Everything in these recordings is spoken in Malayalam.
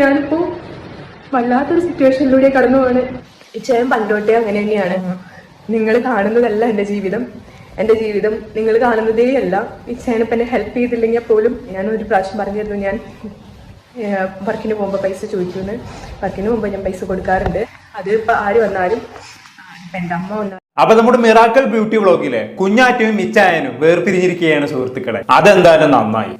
ഞാനിപ്പോ വല്ലാത്തൊരു സിറ്റുവേഷനിലൂടെ കടന്നു പോവാണ് ഇച്ചയും പണ്ടോട്ടേ അങ്ങനെ തന്നെയാണ്. നിങ്ങൾ കാണുന്നതല്ല എന്റെ ജീവിതം. എന്റെ ജീവിതം നിങ്ങൾ കാണുന്നതേ അല്ല. ഇച്ചയനിപ്പം എന്നെ ഹെൽപ്പ് ചെയ്തില്ലെങ്കിൽ പോലും ഞാൻ ഒരു പ്രാവശ്യം പറഞ്ഞിരുന്നു. ഞാൻ വർക്കിന് പോകുമ്പോൾ പൈസ ചോദിക്കുമെന്ന്. വർക്കിന് പോകുമ്പോൾ ഞാൻ പൈസ കൊടുക്കാറുണ്ട്. അത് ഇപ്പം ആര് വന്നാലും എന്റെ അമ്മ വന്നാലും അപ്പൊ നമ്മുടെ മിറാക്കൽ ബ്യൂട്ടി വ്ളോഗിലെ കുഞ്ഞാറ്റവും മിച്ചായനും വേർപിരിഞ്ഞിരിക്കുകയാണ് സുഹൃത്തുക്കളെ. അതെന്തായാലും നന്നായി.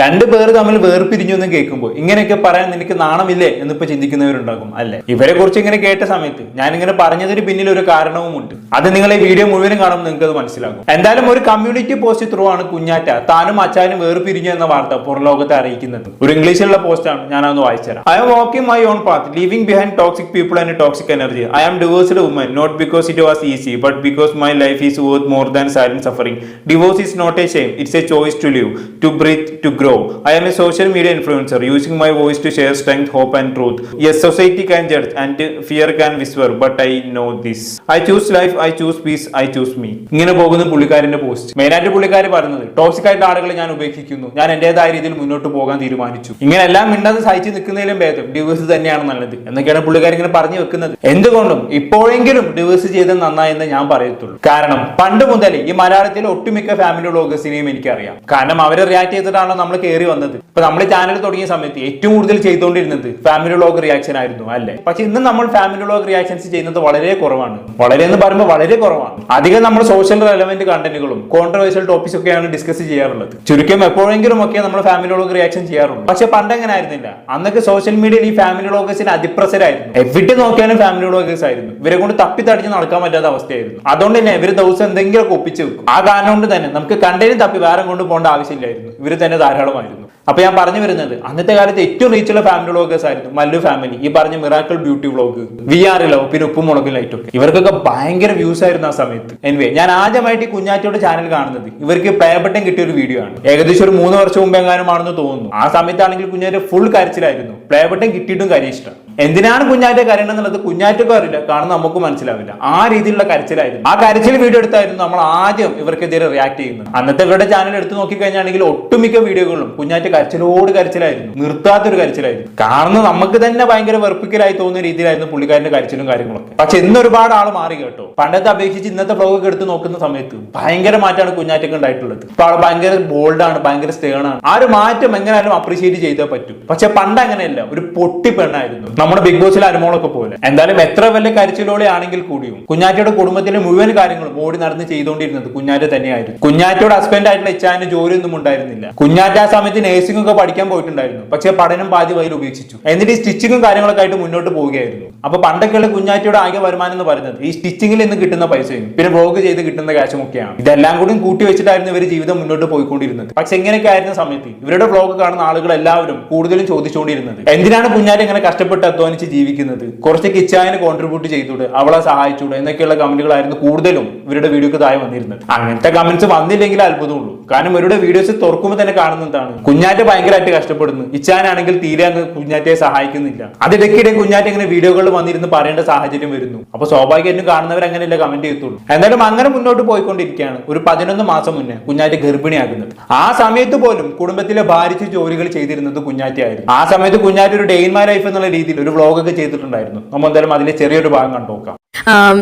രണ്ട് പേർ തമ്മിൽ വേർപിരിഞ്ഞു എന്ന് കേൾക്കുമ്പോൾ ഇങ്ങനെയൊക്കെ പറയാൻ നിനക്ക് നാണമില്ലേ എന്നിപ്പോ ചിന്തിക്കുന്നവരുണ്ടാകും അല്ലെ? ഇവരെ കുറിച്ച് ഇങ്ങനെ കേട്ട സമയത്ത് ഞാൻ ഇങ്ങനെ പറഞ്ഞതിന് പിന്നിൽ ഒരു കാരണവുമുണ്ട്. അത് നിങ്ങൾ ഈ വീഡിയോ മുഴുവനും കാണുമ്പോൾ നിങ്ങൾക്ക് അത് മനസ്സിലാകും. എന്തായാലും ഒരു കമ്മ്യൂണിറ്റി പോസ്റ്റ് ത്രൂ ആണ് കുഞ്ഞാറ്റ. താനും അച്ചാനും വേർപിരിഞ്ഞു എന്ന വാർത്ത പുറലോകത്തെ അറിയിക്കുന്നത്. ഒരു ഇംഗ്ലീഷിലുള്ള പോസ്റ്റാണ് ഞാൻ അത് വായിച്ചുതരാം I'm walking my own path leaving behind toxic people and toxic energy I am divorced woman not because it was easy but because my life is worth more than silent suffering divorce is not a shame it's a choice to live to breathe to grow I am a social media influencer using my voice to share strength hope and truth yes society can judge and fear can whisper but I know this I choose life I choose peace I choose me ഇങ്ങനെ പോകുന്ന പുള്ളിക്കാരന്റെ പോസ്റ്റ് മെയിനായിട്ട് പുള്ളിക്കാർ പറയുന്നത് ടോക്സിക് ആയിട്ട് ആളുകളെ ഞാൻ ഉപേക്ഷിക്കുന്നു. ഞാൻ എന്റെതായ രീതിയിൽ മുന്നോട്ട് പോകാൻ തീരുമാനിച്ചു. ഇങ്ങനെ എല്ലാം മിണ്ടാതെ സഹിച്ച് നിൽക്കുന്നതിലും ഭേദം. ഡിവേഴ്സ് തന്നെയാണ് നല്ലത്. എന്നൊക്കെയാണ് പുള്ളിക്കാർ ഇങ്ങനെ പറഞ്ഞു വെക്കുന്നത്. എന്തുകൊണ്ടും ഇപ്പോഴെങ്കിലും ഡിവേഴ്സ് ചെയ്തത് നന്നായെന്ന് ഞാൻ പറയത്തുള്ളൂ. കാരണം പണ്ട് മുതൽ ഈ മലയാളത്തിലെ ഒട്ടുമിക്ക ഫാമിലി വ്ളോഗേഴ്സിനെയും എനിക്കറിയാം. കാരണം അവരെ റിയാക്ട് ചെയ്തിട്ടാണ് നമ്മൾ കയറി വന്നത്. ഇപ്പൊ നമ്മൾ ചാനൽ തുടങ്ങിയ സമയത്ത് ഏറ്റവും കൂടുതൽ ചെയ്തുകൊണ്ടിരുന്നത് ഫാമിലി വ്ളോഗ് റിയാക്ഷൻ ആയിരുന്നു അല്ലേ? പക്ഷെ ഇന്ന് നമ്മൾ ഫാമിലി വ്ളോഗ് റിയാക്ഷൻസ് ചെയ്യുന്നത് വളരെ കുറവാണ്. വളരെ എന്ന് പറയുമ്പോൾ വളരെ കുറവാണ്. അധികം നമ്മൾ സോഷ്യൽ റെലവെന്റ് കണ്ടന്റുകളും കോൺട്രവേഴ്സ്യൽ ടോപ്പിക്സ് ഒക്കെയാണ് ഡിസ്കസ് ചെയ്യാറുള്ളത്. ചുരുക്കം എപ്പോഴെങ്കിലും ഒക്കെ നമ്മൾ ഫാമിലി വ്ളോഗ് റിയാക്ഷൻ ചെയ്യാറുണ്ട്. പക്ഷെ പണ്ട് അങ്ങനെ ആയിരുന്നില്ല. അന്നൊക്കെ സോഷ്യൽ മീഡിയയിൽ ഈ ഫാമിലി വ്ളോഗേഴ്സിന് അതിപ്രസരായിരുന്നു. എവിടെ നോക്കിയാലും ഫാമിലി വ്ളോഗേഴ്സ് ആയിരുന്നു. ഇവരെ കൊണ്ട് തപ്പി തടിച്ച് നടക്കാൻ പറ്റാത്ത അവസ്ഥയായിരുന്നു അതുകൊണ്ട് തന്നെ ഇവർ ദിവസം എന്തെങ്കിലുമൊക്കെ ഒപ്പിച്ച് വെക്കും. ആ കാരണം കൊണ്ട് തന്നെ നമുക്ക് കണ്ടതിന് തപ്പി വേറെ കൊണ്ട് പോകേണ്ട ആവശ്യമില്ലായിരുന്നു. ഇവർ തന്നെ ധാരാളമായിരുന്നു. അപ്പൊ ഞാൻ പറഞ്ഞു വരുന്നത് അന്നത്തെ കാലത്ത് ഏറ്റവും റീച്ചുള്ള ഫാമിലി വ്ളോഗേഴ്സ് ആയിരുന്നു മല്ലു ഫാമിലി ഈ പറഞ്ഞ miracle beauty vlog we are love പിന്നെ ഉപ്പും മുളകും ഒക്കെ. ഇവർക്കൊക്കെ ഭയങ്കര വ്യൂസ് ആയിരുന്നു ആ സമയത്ത്. എനിവേ ഞാൻ ആദ്യമായിട്ട് ഈ കുഞ്ഞാറ്റയുടെ ചാനൽ കാണുന്നത് ഇവർക്ക് പ്ലേ ബട്ടൺ കിട്ടിയ ഒരു വീഡിയോ ആണ്. ഏകദേശം ഒരു മൂന്ന് വർഷം മുമ്പ് എങ്ങാനുമാണെന്ന് തോന്നുന്നു. ആ സമയത്താണെങ്കിൽ കുഞ്ഞാറ്റ ഫുൾ കരച്ചിലായിരുന്നു. പ്ലേ ബട്ടൺ കിട്ടിയിട്ടും കാര്യം ഇഷ്ടം എന്തിനാണ് കുഞ്ഞാറ്റ കരയണം എന്നുള്ളത് കുഞ്ഞാറ്റക്കും അറിയില്ല. കാണുന്ന നമുക്ക് മനസ്സിലാവില്ല. ആ രീതിയിലുള്ള കരച്ചിലായിരുന്നു. ആ കരച്ചിൽ വീഡിയോ എടുത്തായിരുന്നു നമ്മൾ ആദ്യം ഇവർക്കെതിരെ റിയാക്ട് ചെയ്യുന്നത്. അന്നത്തെ ഇവരുടെ ചാനൽ എടുത്തു നോക്കിക്കഴിഞ്ഞാണെങ്കിൽ ഒട്ടുമിക്ക വീഡിയോകളിലും കുഞ്ഞാറ്റ കരച്ചിലോട് കരച്ചിലായിരുന്നു. നിർത്താത്തൊരു കരച്ചിലായിരുന്നു. കാണുന്ന നമുക്ക് തന്നെ ഭയങ്കര വെറുപ്പിക്കലായി തോന്നുന്ന രീതിയിലായിരുന്നു പുള്ളിക്കാരന്റെ കരച്ചിലും കാര്യങ്ങളൊക്കെ. പക്ഷെ ഇന്ന് ഒരുപാട് ആൾ മാറി കേട്ടോ. പണ്ടത്തെ അപേക്ഷിച്ച് ഇന്നത്തെ ബ്ലോഗ് ഒക്കെ എടുത്ത് നോക്കുന്ന സമയത്ത് ഭയങ്കര മാറ്റമാണ് കുഞ്ഞാറ്റക്ക് ഉണ്ടായിട്ടുള്ളത്. ഇപ്പൊ ആൾ ഭയങ്കര ബോൾഡാണ് ഭയങ്കര സ്റ്റേണാണ് ആ ഒരു മാറ്റം എങ്ങനെയാലും അപ്രീഷിയേറ്റ് ചെയ്തേ പറ്റും. പക്ഷെ പണ്ട് അങ്ങനെയല്ല. ഒരു പൊട്ടി പെണ്ണായിരുന്നു. നമ്മുടെ ബിഗ് ബോസിലെ അനുമോളൊക്കെ പോലെ. എന്തായാലും എത്ര വലിയ കരച്ചിലോടെ ആണെങ്കിൽ കൂടിയും കുഞ്ഞാറ്റയുടെ കുടുംബത്തിലെ മുഴുവൻ കാര്യങ്ങളും ഓടി നടന്ന് ചെയ്തുകൊണ്ടിരുന്നത് കുഞ്ഞാറ്റ തന്നെയായിരുന്നു. കുഞ്ഞാറ്റയുടെ ഹസ്ബൻഡ് ആയിട്ടുള്ള ഇച്ചാന് ജോലിയൊന്നും ഉണ്ടായിരുന്നില്ല. കുഞ്ഞാറ്റ ആ സമയത്ത് നേഴ്സിംഗ് ഒക്കെ പഠിക്കാൻ പോയിട്ടുണ്ടായിരുന്നു. പക്ഷെ പഠനം പാതി വയൽ ഉപേക്ഷിച്ചു. എന്നിട്ട് ഈ സ്റ്റിച്ചിങ്ങും കാര്യങ്ങളൊക്കെ ആയിട്ട് മുന്നോട്ട് പോവുകയായിരുന്നു. അപ്പൊ പണ്ടൊക്കെയുള്ള കുഞ്ഞാറ്റയുടെ ആകെ വരുമാനം എന്ന് പറയുന്നത് ഈ സ്റ്റിച്ചിങ്ങിൽ നിന്ന് കിട്ടുന്ന പൈസയും പിന്നെ വ്ലോഗ് ചെയ്ത് കിട്ടുന്ന കാശും ഒക്കെയാണ്. ഇതെല്ലാം കൂടി കൂട്ടി വെച്ചിട്ടായിരുന്നു ഇവർ ജീവിതം മുന്നോട്ട് പോയിക്കൊണ്ടിരുന്നത്. പക്ഷെ എങ്ങനെയൊക്കെ ആയിരുന്ന സമയത്ത് ഇവരുടെ വ്ലോഗ് കാണുന്ന ആളുകൾ എല്ലാവരും കൂടുതലും ചോദിച്ചുകൊണ്ടിരുന്നത് എന്തിനാണ് കുഞ്ഞാറ്റ ഇങ്ങനെ കഷ്ടപ്പെട്ട് അധ്വാനിച്ച് ജീവിക്കുന്നത്? കുറച്ച് കിച്ചായന് കോൺട്രിബ്യൂട്ട് ചെയ്തൂടെ അവളെ സഹായിച്ചൂടെ എന്നൊക്കെയുള്ള കമന്റുകളായിരുന്നു കൂടുതലും ഇവരുടെ വീഡിയോക്ക് താഴെ വന്നിരുന്നത്. അങ്ങനത്തെ കമന്റ്സ് വന്നില്ലെങ്കിൽ അത്ഭുതമുള്ളൂ. കാരണം ഇവരുടെ വീഡിയോസ് തുറക്കുമ്പോൾ തന്നെ കാണുന്നതാണ് കുഞ്ഞാറ്റ ഭയങ്കരമായിട്ട് കഷ്ടപ്പെടുന്നു. ഇച്ചാനാണെങ്കിൽ തീരെ അങ്ങ് കുഞ്ഞാറ്റയെ സഹായിക്കുന്നില്ല. അതിടയ്ക്കിടെ കുഞ്ഞാറ്റ ഇങ്ങനെ വീഡിയോകളിൽ വന്നിരുന്ന് പറയേണ്ട സാഹചര്യം വരുന്നു. അപ്പൊ സ്വാഭാവികമായിട്ടും കാണുന്നവർ അങ്ങനെയല്ല കമന്റ് ചെയ്യത്തുള്ളൂ. എന്തായാലും അങ്ങനെ മുന്നോട്ട് പോയിക്കൊണ്ടിരിക്കുകയാണ്. ഒരു പതിനൊന്ന് മാസം മുന്നേ കുഞ്ഞാറ്റ ഗർഭിണിയാകുന്നത്. ആ സമയത്ത് പോലും കുടുംബത്തിലെ ഭാരിച്ച് ജോലികൾ ചെയ്തിരുന്നത് കുഞ്ഞാറ്റയായിരുന്നു ആ സമയത്ത് കുഞ്ഞാറ്റ ഒരു ഡേ ഇൻ മൈ ലൈഫ് എന്നുള്ള രീതിയിൽ ഒരു വ്ളോഗൊക്കെ ചെയ്തിട്ടുണ്ടായിരുന്നു. നമ്മൾ എന്തായാലും അതിലെ ചെറിയൊരു ഭാഗം കണ്ടു നോക്കാം.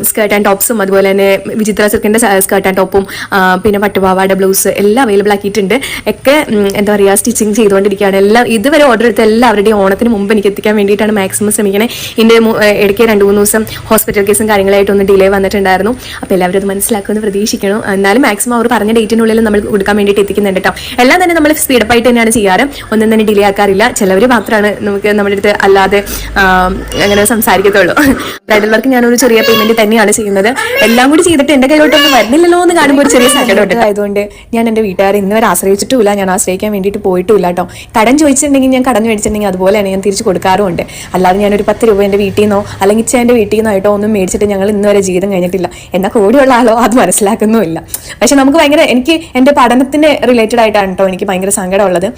സ്കേർട്ട് ആൻഡ് ടോപ്സും അതുപോലെ തന്നെ വിചിത്ര സിൽക്കിന്റെ സ്കേർട്ട് ആൻഡ് ടോപ്പും പിന്നെ പട്ടുപാവാട ബ്ലൗസ് എല്ലാം അവൈലബിൾ ആക്കിയിട്ടുണ്ട്. ഒക്കെ എന്താ പറയുക സ്റ്റിച്ചിങ് ചെയ്തുകൊണ്ടിരിക്കുകയാണ്. എല്ലാം ഇതുവരെ ഓർഡർ എടുത്ത എല്ലാവരുടെയും ഓണത്തിന് മുമ്പ് എനിക്ക് എത്തിക്കാൻ വേണ്ടിയിട്ടാണ് മാക്സിമം ശ്രമിക്കണേ. ഇതിന്റെ മു- ഇടയ്ക്ക് രണ്ട് മൂന്ന് ദിവസം ഹോസ്പിറ്റൽ കേസും കാര്യങ്ങളായിട്ട് ഒന്ന് ഡിലേ വന്നിട്ടുണ്ടായിരുന്നു. അപ്പോൾ എല്ലാവരും അത് മനസ്സിലാക്കുമെന്ന് പ്രതീക്ഷിക്കണം എന്നാലും മാക്സിമം അവർ പറഞ്ഞ ഡേറ്റിനുള്ളിൽ നമ്മൾ കൊടുക്കാൻ വേണ്ടിയിട്ട് എത്തിക്കുന്നുണ്ട് കേട്ടോ എല്ലാം തന്നെ നമ്മൾ സ്പീഡപ്പ് ആയിട്ട് തന്നെയാണ് ചെയ്യാറ്. ഒന്നും തന്നെ ഡിലേ ആക്കാറില്ല. ചിലവർ മാത്രമാണ് നമുക്ക് നമ്മുടെ അടുത്ത് അല്ലാതെ അങ്ങനെ സംസാരിക്കത്തുള്ളൂ. ബ്രൈഡൽ വർക്ക് ഞാനൊരു ചെറിയ പേയ്മെന്റ് തന്നെയാണ് ചെയ്യുന്നത്. എല്ലാം കൂടി ചെയ്തിട്ട് എന്റെ കയ്യിലോട്ടൊന്നും വരുന്നില്ലല്ലോ എന്ന് കാണുമ്പോൾ ഒരു ചെറിയ സങ്കടമുണ്ട് ആയതുകൊണ്ട് ഞാൻ എന്റെ വീട്ടുകാരെ ഇന്ന് വരെ ആശ്രയിച്ചിട്ടുമില്ല. ഞാൻ ആശ്രയിക്കാൻ വേണ്ടിയിട്ട് പോയിട്ടില്ല കേട്ടോ. കടം ചോദിച്ചിട്ടുണ്ടെങ്കിൽ ഞാൻ കടം മേടിച്ചിട്ടുണ്ടെങ്കിൽ അതുപോലെയാണ് ഞാൻ തിരിച്ചു കൊടുക്കാറുമുണ്ട്. അല്ലാതെ ഞാനൊരു പത്ത് രൂപ എന്റെ വീട്ടിൽ നിന്നോ അല്ലെങ്കിൽ എന്റെ വീട്ടിൽ നിന്നോ ആയിട്ടോ ഒന്നും മേടിച്ചിട്ട് ഞങ്ങൾ ഇന്ന് വരെ ജീവിതം കഴിഞ്ഞിട്ടില്ല. എന്നാൽ കൂടെയുള്ള ആളോ അത് മനസ്സിലാക്കുന്നുമില്ല. പക്ഷെ നമുക്ക് ഭയങ്കര എനിക്ക് എന്റെ പഠനത്തിന് റിലേറ്റഡ് ആയിട്ടാണ് കേട്ടോ എനിക്ക് ഭയങ്കര സങ്കടമുള്ളത്.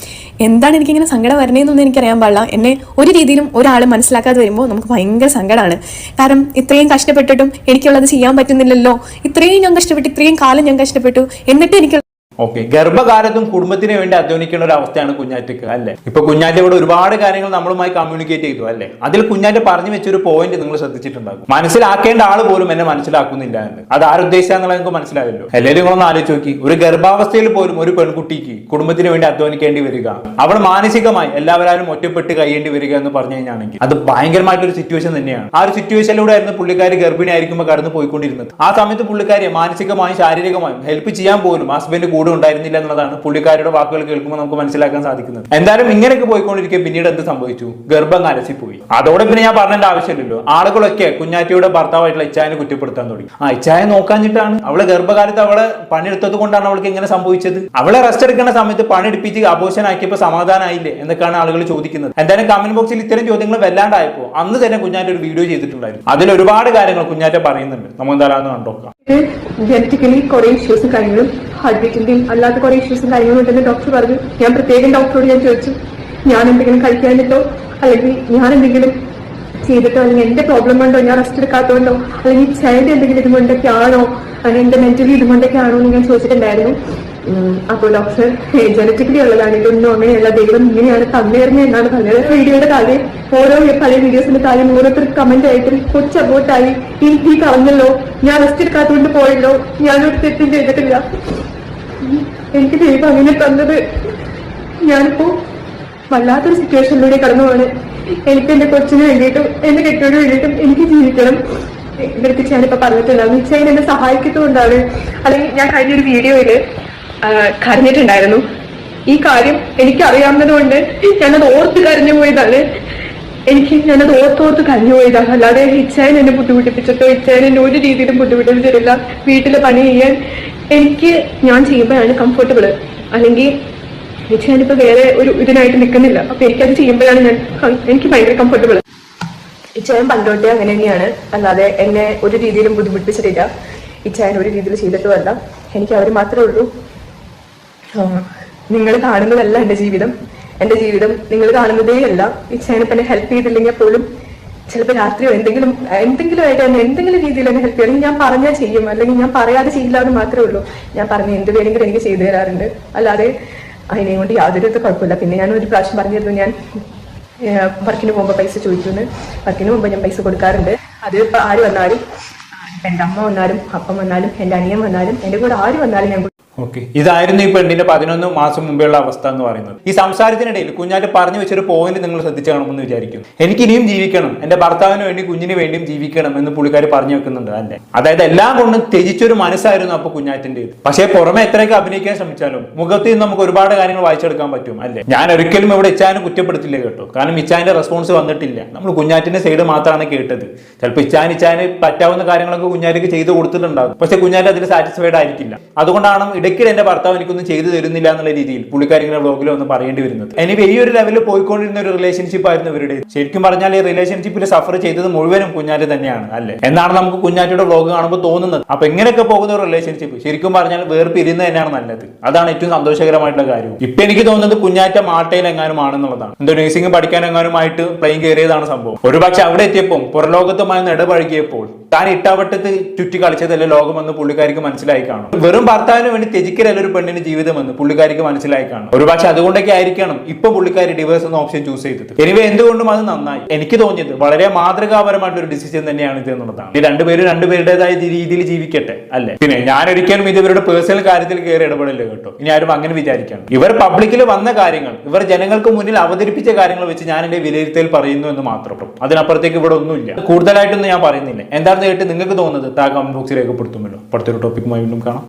എന്താണ് എനിക്ക് എനിക്കിങ്ങനെ സങ്കടം വരണേന്നൊന്നും എനിക്കറിയാൻ പാടില്ല. എന്നെ ഒരു രീതിയിലും ഒരാൾ മനസ്സിലാക്കാതെ വരുമ്പോൾ നമുക്ക് ഭയങ്കര സങ്കടമാണ്. കാരണം ഇത്രയും കഷ്ടപ്പെട്ടിട്ടും എനിക്കുള്ളത് ചെയ്യാൻ പറ്റുന്നില്ലല്ലോ. ഇത്രയും ഞാൻ കഷ്ടപ്പെട്ടു ഇത്രയും കാലം ഞാൻ കഷ്ടപ്പെട്ടു. എന്നിട്ട് എനിക്ക് ഓക്കെ. ഗർഭകാലത്തും കുടുംബത്തിന് വേണ്ടി അധ്വാനിക്കുന്ന ഒരു അവസ്ഥയാണ് കുഞ്ഞാറ്റക്ക് അല്ലേ? ഇപ്പൊ കുഞ്ഞാറ്റയോട് ഒരുപാട് കാര്യങ്ങൾ നമ്മളുമായി കമ്മ്യൂണിക്കേറ്റ് ചെയ്തു അല്ലേ? അതിൽ കുഞ്ഞാറ്റ പറഞ്ഞു വെച്ചൊരു പോയിന്റ് നിങ്ങൾ ശ്രദ്ധിച്ചിട്ടുണ്ടാകും. മനസ്സിലാക്കേണ്ട ആൾ പോലും എന്നെ മനസ്സിലാക്കുന്നില്ല എന്ന്. അത് ആരുദ്ദേശിച്ചാന്നുള്ള നിങ്ങൾക്ക് മനസ്സിലായല്ലോ. എല്ലാവരും നിങ്ങളൊന്ന് ആലോചിച്ച് നോക്കി. ഒരു ഗർഭാവസ്ഥയിൽ പോലും ഒരു പെൺകുട്ടിക്ക് കുടുംബത്തിന് വേണ്ടി അധ്വാനിക്കേണ്ടി വരിക. അവൾ മാനസികമായി എല്ലാവരും ഒറ്റപ്പെട്ട് കഴിയേണ്ടി വരിക എന്ന് പറഞ്ഞു കഴിഞ്ഞാണെങ്കിൽ അത് ഭയങ്കരമായിട്ടൊരു സിറ്റുവേഷൻ തന്നെയാണ്. ആ ഒരു സിറ്റുവേഷനിലൂടെ ആയിരുന്നു പുള്ളിക്കാരി ഗർഭിണി ആയിരിക്കുമ്പോൾ കടന്നു പോയിക്കൊണ്ടിരുന്നത് ആ സമയത്ത് പുള്ളിക്കാരി മാനസികമായും ശാരീരികമായും ഹെൽപ്പ് ചെയ്യാൻ പോലും ഹസ്ബൻഡ് കൂടെ ഉണ്ടായിരുന്നില്ല എന്നുള്ളതാണ് പുള്ളിക്കാരുടെ വാക്കുകൾ കേൾക്കുമ്പോൾ നമുക്ക് മനസ്സിലാക്കാൻ സാധിക്കുന്നത്. എന്തായാലും ഇങ്ങനെയൊക്കെ പോയിക്കൊണ്ടിരിക്കെ പിന്നീട് എന്ത് സംഭവിച്ചു? ഗർഭം അലസിപ്പോയി അതോടെ പിന്നെ ഞാൻ പറഞ്ഞേണ്ട ആവശ്യമില്ലല്ലോ. ആളുകളൊക്കെ കുഞ്ഞാറ്റിയുടെ ഭർത്താവായിട്ടുള്ള ഇച്ചായനെ കുറ്റപ്പെടുത്താൻ തുടങ്ങി. ആ ഇച്ചായ നോക്കാഞ്ഞിട്ടാണ് അവളെ ഗർഭകാലത്ത് അവളെ പണിയെടുത്തത് കൊണ്ടാണ് അവൾക്ക് ഇങ്ങനെ സംഭവിച്ചത്. അവളെ റെസ്റ്റ് എടുക്കുന്ന സമയത്ത് പണിയെടുപ്പിച്ച് അപോഷനാക്കിയപ്പോൾ സമാധാനമായില്ലേ എന്നൊക്കെയാണ് ആളുകൾ ചോദിക്കുന്നത്. എന്തായാലും കമന്റ് ബോക്സിൽ ഇത്തരം ചോദ്യങ്ങൾ വല്ലാണ്ടായപ്പോൾ അന്ന് തന്നെ കുഞ്ഞാറ്റ ഒരു വീഡിയോ ചെയ്തിട്ടുണ്ടായിരുന്നു. അതിൽ ഒരുപാട് കാര്യങ്ങൾ കുഞ്ഞാറ്റ പറയുന്നുണ്ട്. നമുക്ക് എന്തായാലും കണ്ടോക്കാം ജനറ്റിക്കലി കുറെ ഇഷ്യൂസും കാര്യങ്ങളും ഹാർട്ട് ബീറ്റിന്റെയും അല്ലാത്ത കുറെ ഇഷ്യൂസും കാര്യങ്ങളും ഉണ്ടെന്ന് ഡോക്ടർ പറഞ്ഞു. ഞാൻ പ്രത്യേകം ഡോക്ടറോട് ഞാൻ ചോദിച്ചു ഞാൻ എന്തെങ്കിലും കഴിക്കാനിട്ടോ അല്ലെങ്കിൽ ഞാൻ എന്തെങ്കിലും ചെയ്തിട്ടോ? അല്ലെങ്കിൽ എന്റെ പ്രോബ്ലം കൊണ്ടോ ഞാൻ റെസ്റ്റ് എടുക്കാത്തതുകൊണ്ടോ? അല്ലെങ്കിൽ ചൈൽഡ് എന്തെങ്കിലും ഇതുകൊണ്ടൊക്കെ ആണോ? അല്ലെങ്കിൽ എന്റെ മെന്റലി ഇതുകൊണ്ടൊക്കെ ആണോ? എന്ന് ഞാൻ ചോദിച്ചിട്ടുണ്ടായിരുന്നു. അപ്പോൾ ഡോക്ടർ ജനറ്റിക്കലി ഉള്ളതാണ്. ഇതൊന്നും അങ്ങനെയല്ല. ദൈവം ഇങ്ങനെയാണ് തന്നേർന്ന് എന്നാണ് പറഞ്ഞത്. വീഡിയോയുടെ താഴെ ഓരോ പഴയ വീഡിയോസിന്റെ താഴെ ഓരോരുത്തർ കമന്റ് ആയിട്ടും കൊച്ചു അബോട്ടായി ഈ കളഞ്ഞല്ലോ. ഞാൻ റെസ്റ്റ് എടുക്കാത്തതുകൊണ്ട് പോയല്ലോ. ഞാനൊരു തെറ്റും ചെയ്തിട്ടില്ല. എനിക്ക് ദൈവം അങ്ങനെ തന്നത്. ഞാനിപ്പോ വല്ലാത്തൊരു സിറ്റുവേഷനിലൂടെ കടന്നു പോവാണ് എനിക്ക് എന്റെ കൊച്ചിന് വേണ്ടിയിട്ടും എന്റെ കെട്ടിയോട് വേണ്ടിയിട്ടും എനിക്ക് ജീവിക്കണം. എന്റെ അടുത്ത് ഞാനിപ്പോ പറഞ്ഞിട്ടുണ്ടായിരുന്നു നിശ്ചയം എന്നെ സഹായിക്കുന്നതുകൊണ്ടാണ് അല്ലെങ്കിൽ ഞാൻ കഴിഞ്ഞ ഒരു വീഡിയോയിൽ കരഞ്ഞിട്ടുണ്ടായിരുന്നു. ഈ കാര്യം എനിക്കറിയാവുന്നത് കൊണ്ട് ഞാനത് ഓർത്ത് കരഞ്ഞു പോയതാണ് എനിക്ക് ഞാനത് ഓർത്തോർത്ത് കഴിഞ്ഞുപോയതാണ് അല്ലാതെ ഇച്ചായൻ എന്നെ ബുദ്ധിമുട്ടിപ്പിച്ചിട്ടോ ഇച്ചായൻ എന്നെ ഒരു രീതിയിലും ബുദ്ധിമുട്ടിപ്പിച്ചിട്ടില്ല വീട്ടിലെ പണി ചെയ്യാൻ എനിക്ക് ഞാൻ ചെയ്യുമ്പോഴാണ് കംഫർട്ടബിൾ അല്ലെങ്കിൽ ഞാനിപ്പോ വേറെ ഒരു ഇതിനായിട്ട് നിൽക്കുന്നില്ല അപ്പൊ എനിക്കത് ചെയ്യുമ്പോഴാണ് ഞാൻ എനിക്ക് ഭയങ്കര കംഫർട്ടബിൾ ഇച്ചായൻ പണ്ടോട്ടേ അങ്ങനെ തന്നെയാണ് അല്ലാതെ എന്നെ ഒരു രീതിയിലും ബുദ്ധിമുട്ടിപ്പിച്ചിട്ടില്ല ഇച്ചായൻ ഒരു രീതിയിൽ ചെയ്തിട്ടുമല്ല എനിക്ക് അവർ മാത്രമേ ഉള്ളൂ. നിങ്ങൾ കാണുന്നതല്ല എന്റെ ജീവിതം. എന്റെ ജീവിതം നിങ്ങൾ കാണുന്നതേ അല്ല എന്നെ ഹെൽപ്പ് ചെയ്തില്ലെങ്കിൽ പോലും ചിലപ്പോൾ രാത്രിയോ എന്തെങ്കിലും എന്തെങ്കിലും ആയിട്ട് എന്നെ എന്തെങ്കിലും രീതിയിൽ എന്നെ ഹെൽപ്പ് ചെയ്യണം. ഞാൻ പറഞ്ഞാൽ ചെയ്യും. അല്ലെങ്കിൽ ഞാൻ പറയാതെ ചെയ്യില്ല എന്ന് മാത്രമേ ഉള്ളൂ. ഞാൻ പറഞ്ഞ എന്ത് വേണമെങ്കിലും എനിക്ക് ചെയ്തു തരാറുണ്ട്. അല്ലാതെ അതിനെ കൊണ്ട് യാതൊരു കുഴപ്പമില്ല. പിന്നെ ഞാൻ ഒരു പ്രാവശ്യം പറഞ്ഞിരുന്നു ഞാൻ വർക്കിന് പോകുമ്പോൾ പൈസ ചോദിക്കുന്നു വർക്കിന് പോകുമ്പോൾ ഞാൻ പൈസ കൊടുക്കാറുണ്ട്. അത് ആര് വന്നാലും എന്റെ അമ്മ വന്നാലും അപ്പം വന്നാലും എന്റെ അനിയൻ വന്നാലും എന്റെ കൂടെ ആര് വന്നാലും ഞാൻ ഓക്കെ. ഇതായിരുന്നു ഈ പെണ്ണിന്റെ പതിനൊന്ന് മാസം മുമ്പെയുള്ള അവസ്ഥ എന്ന് പറയുന്നത്. ഈ സംസാരത്തിനിടയിൽ കുഞ്ഞാറ്റ് പറഞ്ഞു വെച്ചൊരു പോയിന്റ് നിങ്ങൾ ശ്രദ്ധിച്ചു കാണുമെന്ന് വിചാരിക്കും. എനിക്ക് ഇനിയും ജീവിക്കണം. എന്റെ ഭർത്താവിന് വേണ്ടി കുഞ്ഞിന് വേണ്ടിയും ജീവിക്കണം എന്ന് പുള്ളിക്കാർ പറഞ്ഞു വെക്കുന്നുണ്ട് അല്ലേ? അതായത് എല്ലാം കൊണ്ടും ത്യജിച്ചൊരു മനസ്സായിരുന്നു അപ്പൊ കുഞ്ഞാറ്റിന്റെ പക്ഷേ പുറമെ എത്രയൊക്കെ അഭിനയിക്കാൻ ശ്രമിച്ചാലും മുഖത്ത് നിന്ന് നമുക്ക് ഒരുപാട് കാര്യങ്ങൾ വായിച്ചെടുക്കാൻ പറ്റും അല്ലെ? ഞാൻ ഒരിക്കലും ഇവിടെ ഇച്ചാനും കുറ്റപ്പെടുത്തില്ല കേട്ടോ. കാരണം ഇച്ചാന്റെ റെസ്പോൺസ് വന്നിട്ടില്ല. നമ്മൾ കുഞ്ഞാറ്റിന്റെ സൈഡ് മാത്രമാണ് കേട്ടത്. ചിലപ്പോൾ ഇച്ചാൻ ഇച്ചാന് പറ്റാവുന്ന കാര്യങ്ങളൊക്കെ കുഞ്ഞാറ്റിക്ക് ചെയ്തു കൊടുത്തിട്ടുണ്ടാകും. പക്ഷെ കുഞ്ഞാറ്റ് അതിൽ സാറ്റിസ്ഫൈഡ് ആയിരിക്കില്ല. അതുകൊണ്ടാണ് ഇടയ്ക്കിൽ എന്റെ ഭർത്താവ് എനിക്കൊന്നും ചെയ്തു തരുന്നില്ല എന്നുള്ള രീതിയിൽ പുള്ളിക്കാരിങ്ങനെ വ്ളോഗിൽ ഒന്ന് പറയേണ്ടി വരുന്നത്. എനിക്ക് ഈ ഒരു ലെവലിൽ പോയിക്കൊണ്ടിരുന്ന ഒരു റിലേഷൻഷിപ്പ് ആയിരുന്നു ഇവരുടെ. ശരിക്കും പറഞ്ഞാൽ ഈ റിലേഷൻഷിപ്പിൽ സഫർ ചെയ്തത് മുഴുവനും കുഞ്ഞാറ്റ് തന്നെയാണ് അല്ലേ? എന്നാണ് നമുക്ക് കുഞ്ഞാറ്റയുടെ ബ്ലോഗ് കാണുമ്പോൾ തോന്നുന്നത്. അപ്പൊ എങ്ങനെയൊക്കെ പോകുന്ന ഒരു റിലേഷൻഷിപ്പ് ശരിക്കും പറഞ്ഞാൽ വേർപിരിയുന്നത് തന്നെയാണ് നല്ലത്. അതാണ് ഏറ്റവും സന്തോഷകരമായിട്ടുള്ള കാര്യം. ഇപ്പൊ എനിക്ക് തോന്നുന്നത് കുഞ്ഞാറ്റ മാട്ടയിൽ എങ്ങാനും ആണെന്നുള്ളതാണ്. എന്തോ നഴ്സിംഗ് പഠിക്കാൻ എങ്ങാനുമായിട്ട് പ്ലെയിൻ കയറിയതാണ് സംഭവം. ഒരുപക്ഷെ അവിടെ എത്തിയപ്പോൾ പുറലോകത്തുമായി ഇടപഴകിയപ്പോൾ താൻ ഇട്ടാവട്ടത്തിൽ ചുറ്റി കളിച്ചതല്ലേ ലോകമെന്ന് പുള്ളിക്കാരിക്ക് മനസ്സിലായി കാണും. വെറും ഭർത്താവിന് വേണ്ടി ത്യജിക്കലല്ല ഒരു പെണ്ണിന് ജീവിതമെന്ന് പുള്ളിക്കാരിക്ക് മനസ്സിലായി കാണും. ഒരു പക്ഷെ അതുകൊണ്ടൊക്കെ ആയിരിക്കണം ഇപ്പൊ പുള്ളിക്കാരി ഡിവേഴ്സ് എന്ന ഓപ്ഷൻ ചൂസ് ചെയ്തത്. എനിവേ എന്തുകൊണ്ടും അത് നന്നായി. എനിക്ക് തോന്നിയത് വളരെ മാതൃകാപരമായിട്ട് ഒരു ഡിസിഷൻ തന്നെയാണ് ഇത് എന്നുള്ളതാണ്. ഈ രണ്ടുപേരും രണ്ടുപേരുടേതായ രീതിയിൽ ജീവിക്കട്ടെ അല്ലെ? പിന്നെ ഞാൻ ഒരിക്കലും ഇത് ഇവരുടെ പേഴ്സണൽ കാര്യത്തിൽ കയറി ഇടപെടില്ല കേട്ടോ. ഇനി ആരും അങ്ങനെ വിചാരിക്കണം. ഇവർ പബ്ലിക്കിൽ വന്ന കാര്യങ്ങൾ ഇവർ ജനങ്ങൾക്ക് മുന്നിൽ അവതരിപ്പിച്ച കാര്യങ്ങൾ വെച്ച് ഞാൻ എന്റെ വിലയിരുത്തൽ പറയുന്നു എന്ന് മാത്രം. അതിനപ്പുറത്തേക്ക് ഇവിടെ ഒന്നുമില്ല. കൂടുതലായിട്ടൊന്നും ഞാൻ പറയുന്നില്ല. എന്താണെന്ന് കേട്ട് നിങ്ങൾക്ക് തോന്നുന്നത് താ കമന്റ് ബോക്സിൽ രേഖപ്പെടുത്തുമല്ലോ. അടുത്തൊരു ടോപ്പിക്കുമായി വീണ്ടും കാണാം.